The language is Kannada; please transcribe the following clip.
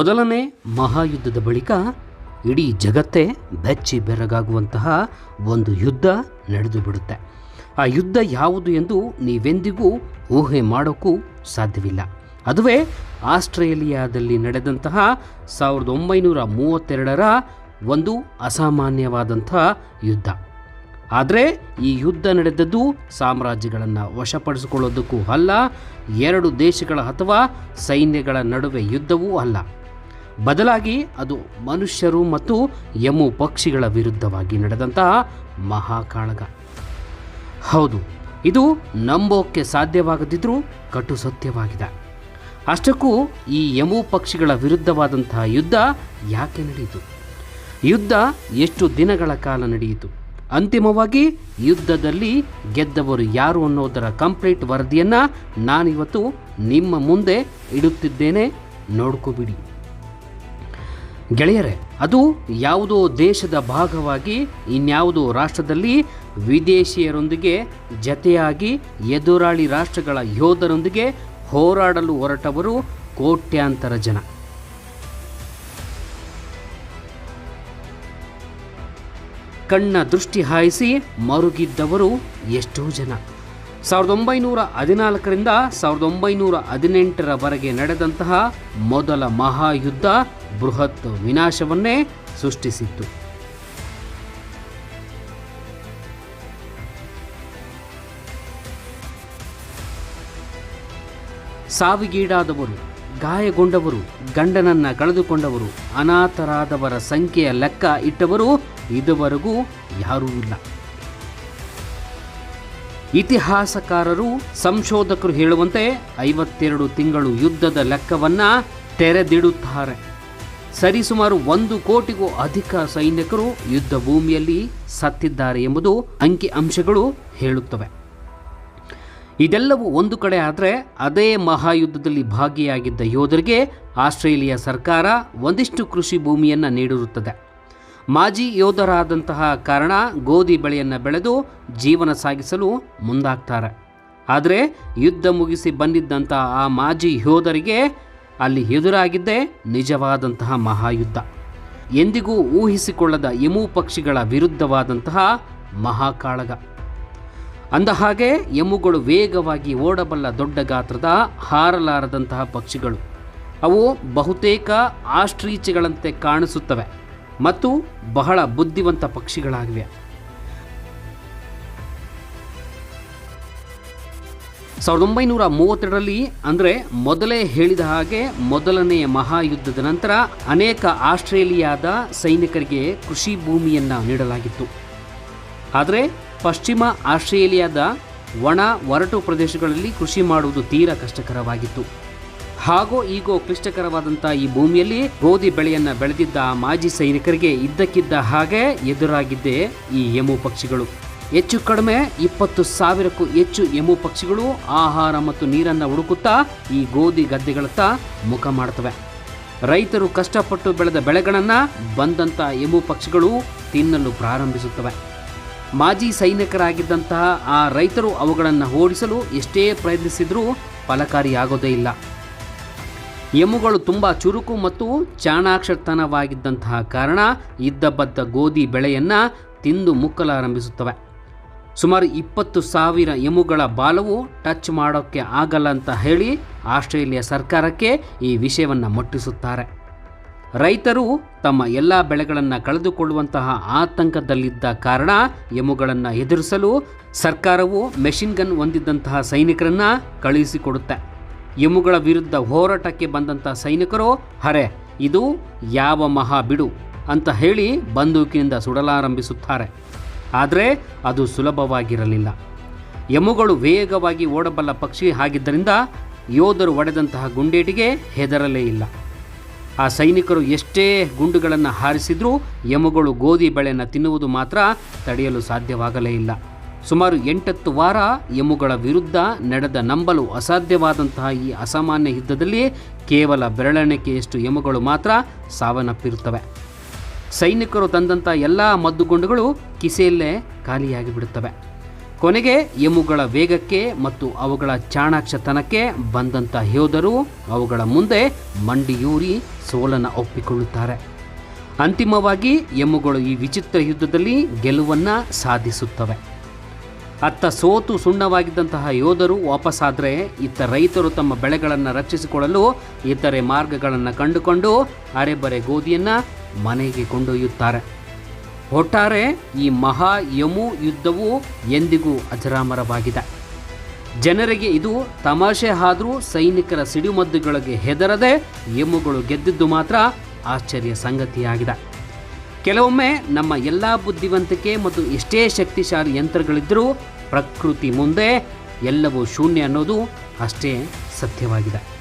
ಮೊದಲನೇ ಮಹಾಯುದ್ಧದ ಬಳಿಕ ಇಡೀ ಜಗತ್ತೇ ಬೆಚ್ಚಿ ಬೆರಗಾಗುವಂತಹ ಒಂದು ಯುದ್ಧ ನಡೆದು ಬಿಡುತ್ತೆ. ಆ ಯುದ್ಧ ಯಾವುದು ಎಂದು ನೀವೆಂದಿಗೂ ಊಹೆ ಮಾಡೋಕ್ಕೂ ಸಾಧ್ಯವಿಲ್ಲ. ಅದುವೇ ಆಸ್ಟ್ರೇಲಿಯಾದಲ್ಲಿ ನಡೆದಂತಹ ಸಾವಿರದ ಒಂಬೈನೂರ ಮೂವತ್ತೆರಡರ ಒಂದು ಅಸಾಮಾನ್ಯವಾದಂಥ ಯುದ್ಧ. ಆದರೆ ಈ ಯುದ್ಧ ನಡೆದದ್ದು ಸಾಮ್ರಾಜ್ಯಗಳನ್ನು ವಶಪಡಿಸಿಕೊಳ್ಳೋದಕ್ಕೂ ಅಲ್ಲ, ಎರಡು ದೇಶಗಳ ಅಥವಾ ಸೈನ್ಯಗಳ ನಡುವೆ ಯುದ್ಧವೂ ಅಲ್ಲ. ಬದಲಾಗಿ ಅದು ಮನುಷ್ಯರು ಮತ್ತು ಯಮು ಪಕ್ಷಿಗಳ ವಿರುದ್ಧವಾಗಿ ನಡೆದಂತಹ ಮಹಾಕಾಳಗ. ಹೌದು, ಇದು ನಂಬೋಕ್ಕೆ ಸಾಧ್ಯವಾಗದಿದ್ದರೂ ಕಟು ಸತ್ಯವಾಗಿದೆ. ಅಷ್ಟಕ್ಕೂ ಈ ಯಮು ಪಕ್ಷಿಗಳ ವಿರುದ್ಧವಾದಂತಹ ಯುದ್ಧ ಯಾಕೆ ನಡೆಯಿತು? ಯುದ್ಧ ಎಷ್ಟು ದಿನಗಳ ಕಾಲ ನಡೆಯಿತು? ಅಂತಿಮವಾಗಿ ಯುದ್ಧದಲ್ಲಿ ಗೆದ್ದವರು ಯಾರು ಅನ್ನೋದರ ಕಂಪ್ಲೀಟ್ ವರದಿಯನ್ನು ನಾನಿವತ್ತು ನಿಮ್ಮ ಮುಂದೆ ಇಡುತ್ತಿದ್ದೇನೆ. ನೋಡ್ಕೋಬಿಡಿ. ಗೆಳೆಯರೆ, ಅದು ಯಾವುದೋ ದೇಶದ ಭಾಗವಾಗಿ, ಇನ್ಯಾವುದೋ ರಾಷ್ಟ್ರದಲ್ಲಿ ವಿದೇಶಿಯರೊಂದಿಗೆ ಜತೆಯಾಗಿ ಎದುರಾಳಿ ರಾಷ್ಟ್ರಗಳ ಯೋಧರೊಂದಿಗೆ ಹೋರಾಡಲು ಹೊರಟವರು ಕೋಟ್ಯಾಂತರ ಜನ. ಕಣ್ಣ ದೃಷ್ಟಿ ಹಾಯಿಸಿ ಮರುಗಿದ್ದವರು ಎಷ್ಟೋ ಜನ. ಸಾವಿರದ ಒಂಬೈನೂರ ಹದಿನಾಲ್ಕರಿಂದ ಸಾವಿರದ ಒಂಬೈನೂರ ಹದಿನೆಂಟರವರೆಗೆ ನಡೆದಂತಹ ಮೊದಲ ಮಹಾಯುದ್ಧ ಬೃಹತ್ ವಿನಾಶವನ್ನೇ ಸೃಷ್ಟಿಸಿತ್ತು. ಸಾವಿಗೀಡಾದವರು, ಗಾಯಗೊಂಡವರು, ಗಂಡನನ್ನ ಕಳೆದುಕೊಂಡವರು, ಅನಾಥರಾದವರ ಸಂಖ್ಯೆಯ ಲೆಕ್ಕ ಇಟ್ಟವರು ಇದುವರೆಗೂ ಯಾರೂ ಇಲ್ಲ. ಇತಿಹಾಸಕಾರರು, ಸಂಶೋಧಕರು ಹೇಳುವಂತೆ ಐವತ್ತೆರಡು ತಿಂಗಳು ಯುದ್ಧದ ಲೆಕ್ಕವನ್ನ ತೆರೆದಿಡುತ್ತಾರೆ. ಸರಿಸುಮಾರು ಒಂದು ಕೋಟಿಗೂ ಅಧಿಕ ಸೈನಿಕರು ಯುದ್ಧ ಭೂಮಿಯಲ್ಲಿ ಸತ್ತಿದ್ದಾರೆ ಎಂಬುದು ಅಂಕಿ ಅಂಶಗಳು ಹೇಳುತ್ತವೆ. ಇದೆಲ್ಲವೂ ಒಂದು ಕಡೆ ಆದರೆ ಅದೇ ಮಹಾಯುದ್ಧದಲ್ಲಿ ಭಾಗಿಯಾಗಿದ್ದ ಯೋಧರಿಗೆ ಆಸ್ಟ್ರೇಲಿಯಾ ಸರ್ಕಾರ ಒಂದಿಷ್ಟು ಕೃಷಿ ಭೂಮಿಯನ್ನು ನೀಡಿರುತ್ತದೆ. ಮಾಜಿ ಯೋಧರಾದಂತಹ ಕಾರಣ ಗೋಧಿ ಬೆಳೆಯನ್ನು ಬೆಳೆದು ಜೀವನ ಸಾಗಿಸಲು ಮುಂದಾಗ್ತಾರೆ. ಆದರೆ ಯುದ್ಧ ಮುಗಿಸಿ ಬಂದಿದ್ದಂತಹ ಆ ಮಾಜಿ ಯೋಧರಿಗೆ ಅಲ್ಲಿ ಎದುರಾಗಿದ್ದೇ ನಿಜವಾದಂತಹ ಮಹಾಯುದ್ಧ. ಎಂದಿಗೂ ಊಹಿಸಿಕೊಳ್ಳದ ಯಮು ಪಕ್ಷಿಗಳ ವಿರುದ್ಧವಾದಂತಹ ಮಹಾಕಾಳಗ. ಅಂದಹಾಗೆ ಯಮುಗಳು ವೇಗವಾಗಿ ಓಡಬಲ್ಲ ದೊಡ್ಡ ಗಾತ್ರದ ಹಾರಲಾರದಂತಹ ಪಕ್ಷಿಗಳು. ಅವು ಬಹುತೇಕ ಆಸ್ಟ್ರೀಚೆಗಳಂತೆ ಕಾಣಿಸುತ್ತವೆ ಮತ್ತು ಬಹಳ ಬುದ್ಧಿವಂತ ಪಕ್ಷಿಗಳಾಗಿವೆ. ಸಾವಿರದ ಒಂಬೈನೂರ ಮೂವತ್ತೆರಡರಲ್ಲಿ ಅಂದರೆ ಮೊದಲೇ ಹೇಳಿದ ಹಾಗೆ ಮೊದಲನೆಯ ಮಹಾಯುದ್ಧದ ನಂತರ ಅನೇಕ ಆಸ್ಟ್ರೇಲಿಯಾದ ಸೈನಿಕರಿಗೆ ಕೃಷಿ ಭೂಮಿಯನ್ನು ನೀಡಲಾಗಿತ್ತು. ಆದರೆ ಪಶ್ಚಿಮ ಆಸ್ಟ್ರೇಲಿಯಾದ ಒಣ ಒರಟು ಪ್ರದೇಶಗಳಲ್ಲಿ ಕೃಷಿ ಮಾಡುವುದು ತೀರಾ ಕಷ್ಟಕರವಾಗಿತ್ತು. ಹಾಗೂ ಈಗೋ ಕ್ಲಿಷ್ಟಕರವಾದಂಥ ಈ ಭೂಮಿಯಲ್ಲಿ ಗೋಧಿ ಬೆಳೆಯನ್ನು ಬೆಳೆದಿದ್ದ ಮಾಜಿ ಸೈನಿಕರಿಗೆ ಇದ್ದಕ್ಕಿದ್ದ ಹಾಗೆ ಎದುರಾಗಿದ್ದೇ ಈ ಯಮು ಪಕ್ಷಿಗಳು. ಹೆಚ್ಚು ಕಡಿಮೆ ಇಪ್ಪತ್ತು ಸಾವಿರಕ್ಕೂ ಹೆಚ್ಚು ಎಮು ಪಕ್ಷಿಗಳು ಆಹಾರ ಮತ್ತು ನೀರನ್ನು ಹುಡುಕುತ್ತಾ ಈ ಗೋಧಿ ಗದ್ದೆಗಳತ್ತ ಮುಖ ಮಾಡ್ತವೆ. ರೈತರು ಕಷ್ಟಪಟ್ಟು ಬೆಳೆದ ಬೆಳೆಗಳನ್ನು ಬಂದಂಥ ಎಮು ಪಕ್ಷಿಗಳು ತಿನ್ನಲು ಪ್ರಾರಂಭಿಸುತ್ತವೆ. ಮಾಜಿ ಸೈನಿಕರಾಗಿದ್ದಂತಹ ಆ ರೈತರು ಅವುಗಳನ್ನು ಓಡಿಸಲು ಎಷ್ಟೇ ಪ್ರಯತ್ನಿಸಿದರೂ ಫಲಕಾರಿಯಾಗೋದೇ ಇಲ್ಲ. ಎಮುಗಳು ತುಂಬ ಚುರುಕು ಮತ್ತು ಚಾಣಾಕ್ಷತನವಾಗಿದ್ದಂತಹ ಕಾರಣ ಇದ್ದಬದ್ದ ಗೋಧಿ ಬೆಳೆಯನ್ನು ತಿಂದು ಮುಕ್ಕಲಾರಂಭಿಸುತ್ತವೆ. ಸುಮಾರು ಇಪ್ಪತ್ತು ಸಾವಿರ ಎಮುಗಳ ಬಾಲವು ಟಚ್ ಮಾಡೋಕ್ಕೆ ಆಗಲ್ಲ ಅಂತ ಹೇಳಿ ಆಸ್ಟ್ರೇಲಿಯಾ ಸರ್ಕಾರಕ್ಕೆ ಈ ವಿಷಯವನ್ನು ಮುಟ್ಟಿಸುತ್ತಾರೆ. ರೈತರು ತಮ್ಮ ಎಲ್ಲ ಬೆಳೆಗಳನ್ನು ಕಳೆದುಕೊಳ್ಳುವಂತಹ ಆತಂಕದಲ್ಲಿದ್ದ ಕಾರಣ ಎಮುಗಳನ್ನು ಎದುರಿಸಲು ಸರ್ಕಾರವು ಮೆಷಿನ್ ಗನ್ ಹೊಂದಿದ್ದಂತಹ ಸೈನಿಕರನ್ನು ಕಳುಹಿಸಿಕೊಡುತ್ತೆ. ಎಮುಗಳ ವಿರುದ್ಧ ಹೋರಾಟಕ್ಕೆ ಬಂದಂತಹ ಸೈನಿಕರು, ಹರೆ, ಇದು ಯಾವ ಮಹಾ ಬಿಡು ಅಂತ ಹೇಳಿ ಬಂದೂಕಿನಿಂದ ಸುಡಲಾರಂಭಿಸುತ್ತಾರೆ. ಆದರೆ ಅದು ಸುಲಭವಾಗಿರಲಿಲ್ಲ. ಎಮ್ಮುಗಳು ವೇಗವಾಗಿ ಓಡಬಲ್ಲ ಪಕ್ಷಿ ಆಗಿದ್ದರಿಂದ ಯೋಧರು ಒಡೆದಂತಹ ಗುಂಡೇಟಿಗೆ ಹೆದರಲೇ ಇಲ್ಲ. ಆ ಸೈನಿಕರು ಎಷ್ಟೇ ಗುಂಡುಗಳನ್ನು ಹಾರಿಸಿದರೂ ಯಮುಗಳು ಗೋಧಿ ಬೆಳೆಯನ್ನು ತಿನ್ನುವುದು ಮಾತ್ರ ತಡೆಯಲು ಸಾಧ್ಯವಾಗಲೇ ಇಲ್ಲ. ಸುಮಾರು ಎಂಟತ್ತು ವಾರ ಎಮ್ಮುಗಳ ವಿರುದ್ಧ ನಡೆದ ನಂಬಲು ಅಸಾಧ್ಯವಾದಂತಹ ಈ ಅಸಾಮಾನ್ಯ ಯುದ್ಧದಲ್ಲಿ ಕೇವಲ ಬೆರಳೆಣಿಕೆಯಷ್ಟು ಯಮುಗಳು ಮಾತ್ರ ಸಾವನ್ನಪ್ಪಿರುತ್ತವೆ. ಸೈನಿಕರು ತಂದಂಥ ಎಲ್ಲ ಮದ್ದುಗುಂಡುಗಳು ಕಿಸೆಯಲ್ಲೇ ಖಾಲಿಯಾಗಿ ಬಿಡುತ್ತವೆ ಕೊನೆಗೆ ಯಮುಗಳ ವೇಗಕ್ಕೆ ಮತ್ತು ಅವುಗಳ ಚಾಣಾಕ್ಷತನಕ್ಕೆ ಬಂದಂಥ ಯೋಧರು ಅವುಗಳ ಮುಂದೆ ಮಂಡಿಯೂರಿ ಸೋಲನ್ನು ಒಪ್ಪಿಕೊಳ್ಳುತ್ತಾರೆ. ಅಂತಿಮವಾಗಿ ಎಮ್ಮುಗಳು ಈ ವಿಚಿತ್ರ ಯುದ್ಧದಲ್ಲಿ ಗೆಲುವನ್ನು ಸಾಧಿಸುತ್ತವೆ. ಅತ್ತ ಸೋತು ಸುಣ್ಣವಾಗಿದ್ದಂತಹ ಯೋಧರು ವಾಪಸ್ಸಾದರೆ ಇತ್ತ ರೈತರು ತಮ್ಮ ಬೆಳೆಗಳನ್ನು ರಕ್ಷಿಸಿಕೊಳ್ಳಲು ಇತರೆ ಮಾರ್ಗಗಳನ್ನು ಕಂಡುಕೊಂಡು ಅರೆಬರೆ ಗೋಧಿಯನ್ನು ಮನೆಗೆ ಕೊಂಡೊಯ್ಯುತ್ತಾರೆ. ಒಟ್ಟಾರೆ ಈ ಮಹಾ ಯಮು ಯುದ್ಧವು ಎಂದಿಗೂ ಅಜರಾಮರವಾಗಿದೆ. ಜನರಿಗೆ ಇದು ತಮಾಷೆ ಆದರೂ ಸೈನಿಕರ ಸಿಡಿಮದ್ದುಗಳಿಗೆ ಹೆದರದೆ ಯಮುಗಳು ಗೆದ್ದಿದ್ದು ಮಾತ್ರ ಆಶ್ಚರ್ಯ ಸಂಗತಿಯಾಗಿದೆ. ಕೆಲವೊಮ್ಮೆ ನಮ್ಮ ಎಲ್ಲ ಬುದ್ಧಿವಂತಿಕೆ ಮತ್ತು ಎಷ್ಟೇ ಶಕ್ತಿಶಾಲಿ ಯಂತ್ರಗಳಿದ್ದರೂ ಪ್ರಕೃತಿ ಮುಂದೆ ಎಲ್ಲವೂ ಶೂನ್ಯ ಅನ್ನೋದು ಅಷ್ಟೇ ಸತ್ಯವಾಗಿದೆ.